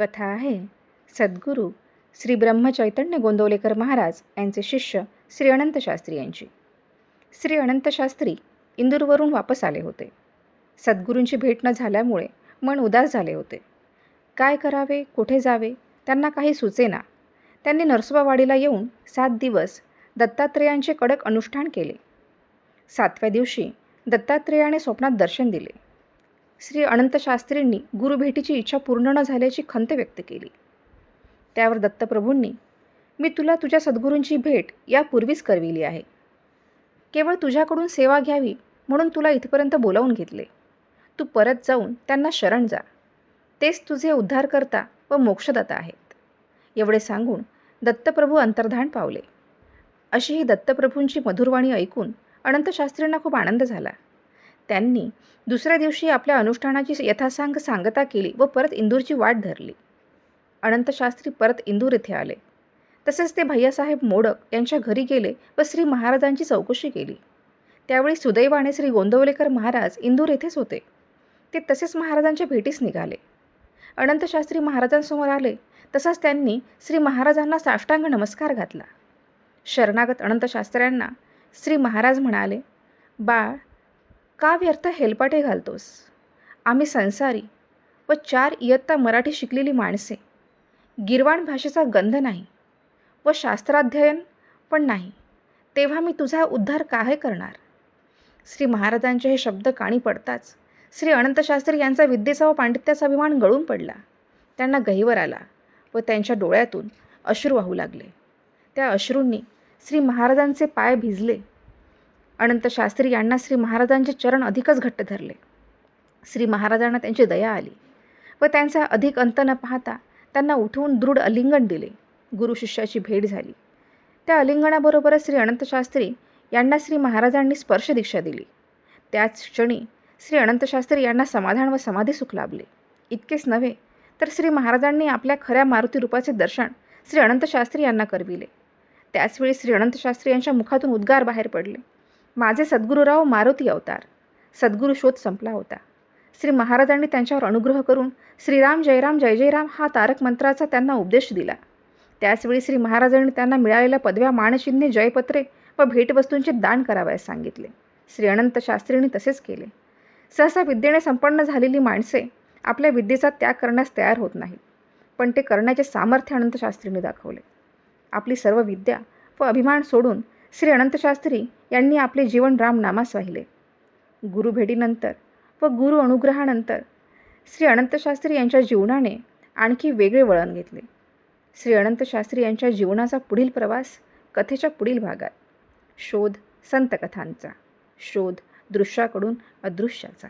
कथा आहे. सद्गुरू श्री ब्रह्मचैतन्य गोंदवलेकर महाराज यांचे शिष्य श्री अनंत शास्त्री यांची. श्री अनंत शास्त्री इंदूरवरून वापस आले होते. सद्गुरूंची भेट न झाल्यामुळे मन उदास झाले होते. काय करावे? कुठे जावे? त्यांना काही सुचेना त्यांनी नरसोबावाडीला येऊन सात दिवस दत्तात्रेयांचे कडक अनुष्ठान केले. सातव्या दिवशी दत्तात्रेयाने स्वप्नात दर्शन दिले. श्री अनंतशास्त्रींनी गुरुभेटीची इच्छा पूर्ण न झाल्याची खंत व्यक्त केली. त्यावर दत्तप्रभूंनी मी तुला तुझ्या सद्गुरूंची भेट यापूर्वीच करविली आहे. केवळ तुझ्याकडून सेवा घ्यावी म्हणून तुला इथपर्यंत बोलावून घेतले. तू परत जाऊन त्यांना शरण जा. तेच तुझे उद्धारकर्ता व मोक्षदाता आहेत. एवढे सांगून दत्तप्रभू अंतर्धान पावले. अशी ही दत्तप्रभूंची मधुरवाणी ऐकून अनंतशास्त्रींना खूप आनंद झाला. त्यांनी दुसऱ्या दिवशी आपल्या अनुष्ठानाची यथासांग सांगता केली व परत इंदूरची वाट धरली. अनंतशास्त्री परत इंदूर येथे आले. तसेच ते भैयासाहेब मोडक यांच्या घरी गेले व श्री महाराजांची चौकशी केली. त्यावेळी सुदैवाने श्री गोंदवलेकर महाराज इंदूर येथेच होते. ते तसेच महाराजांच्या भेटीस निघाले. अनंतशास्त्री महाराजांसमोर आले. तसाच त्यांनी श्री महाराजांना साष्टांग नमस्कार घातला. शरणागत अनंतशास्त्र्यांना श्री महाराज म्हणाले बाळ का व्यर्थ हेलपाटे घालतोस? आम्ही संसारी व चार इयत्ता मराठी शिकलेली माणसे. गिरवाण भाषेचा गंध नाही व शास्त्राध्ययन पण नाही. तेव्हा मी तुझा उद्धार काय करणार? श्री महाराजांचे हे शब्द काणी पडताच श्री अनंतशास्त्री यांचा विद्येचा व पांडित्याचा अभिमान गळून पडला. त्यांना गहिवर आला व त्यांच्या डोळ्यातून अश्रू वाहू लागले. त्या अश्रूंनी श्री महाराजांचे पाय भिजले अनंतशास्त्री यांना श्री महाराजांचे चरण अधिकच घट्ट धरले. श्री महाराजांना त्यांची दया आली व त्यांचा अधिक अंत न पाहता त्यांना उठवून दृढ अलिंगन दिले. गुरु शिष्याची भेट झाली. त्या अलिंगणाबरोबरच श्री अनंतशास्त्री यांना श्री महाराजांनी स्पर्श दीक्षा दिली. त्याच क्षणी श्री अनंतशास्त्री यांना समाधान व समाधी सुख लाभले. इतकेच नव्हे तर श्री महाराजांनी आपल्या खऱ्या मारुती रूपाचे दर्शन श्री अनंतशास्त्री यांना करविले. त्याचवेळी श्री अनंतशास्त्री यांच्या मुखातून उद्गार बाहेर पडले. माझे सद्गुरुराव मारुती अवतार. सद्गुरू शोध संपला होता. श्री महाराजांनी त्यांच्यावर अनुग्रह करून श्रीराम जयराम जय जयराम हा तारक मंत्राचा त्यांना उपदेश दिला. त्याचवेळी श्री महाराजांनी त्यांना मिळालेल्या पदव्या मानचिन्हे जयपत्रे व भेटवस्तूंचे दान करावयास सांगितले. श्री अनंत शास्त्रींनी तसेच केले. सहसा विद्येने संपन्न झालेली माणसे आपल्या विद्येचा त्याग करण्यास तयार होत नाहीत. पण ते करण्याचे सामर्थ्य अनंतशास्त्रींनी दाखवले. आपली सर्व विद्या व अभिमान सोडून श्री अनंतशास्त्री यांनी आपले जीवन रामनामास वाहिले. गुरुभेटीनंतर व गुरु अनुग्रहानंतर श्री अनंतशास्त्री यांच्या जीवनाने आणखी वेगळे वळण घेतले. श्री अनंतशास्त्री यांच्या जीवनाचा पुढील प्रवास कथेच्या पुढील भागात. शोध संतकथांचा. शोध दृश्याकडून अदृश्याचा.